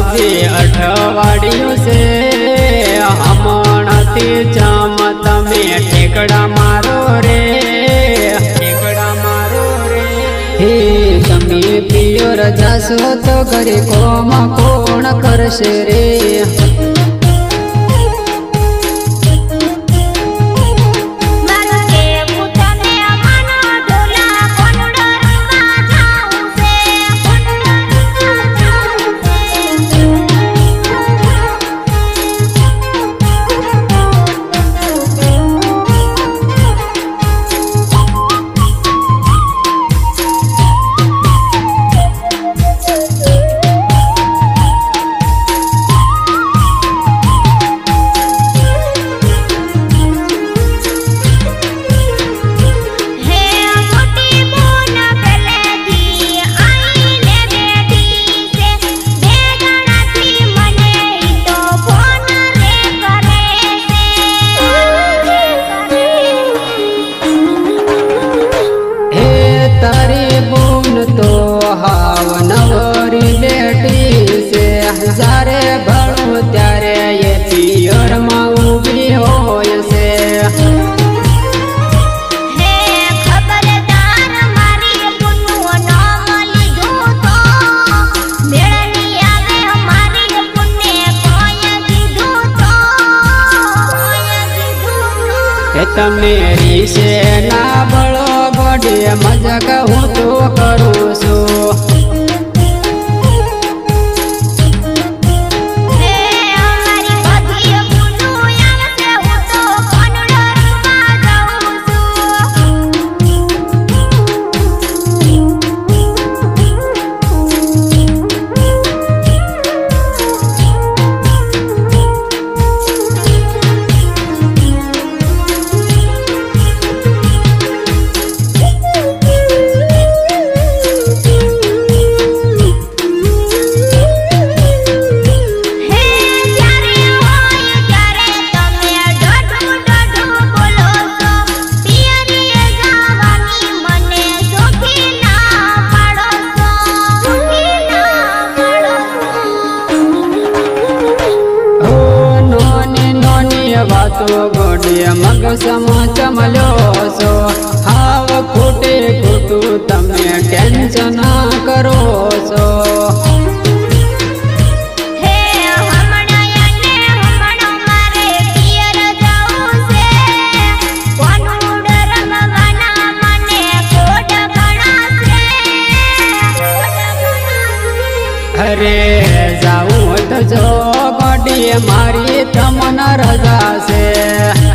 હજી અઠવાડિયું છે. હમણાંથી જામ તમે ટેકડા મારો રે. ટેકડા મારો રે. હે તમે પ્રિય રજા તો ઘરે કોમ કોણ કરશે રે? તો તમે રીશે ના બળો ગોડે મજાક હું તો કરું છું. નોની વાતો ગોડે મગ સમ ચમલ્યો છો. હાવ ખોટે ખોટું તમે ટેન્શન કરો છો. અરે જાઉં તો જો. એ મારી તમને રજા છે.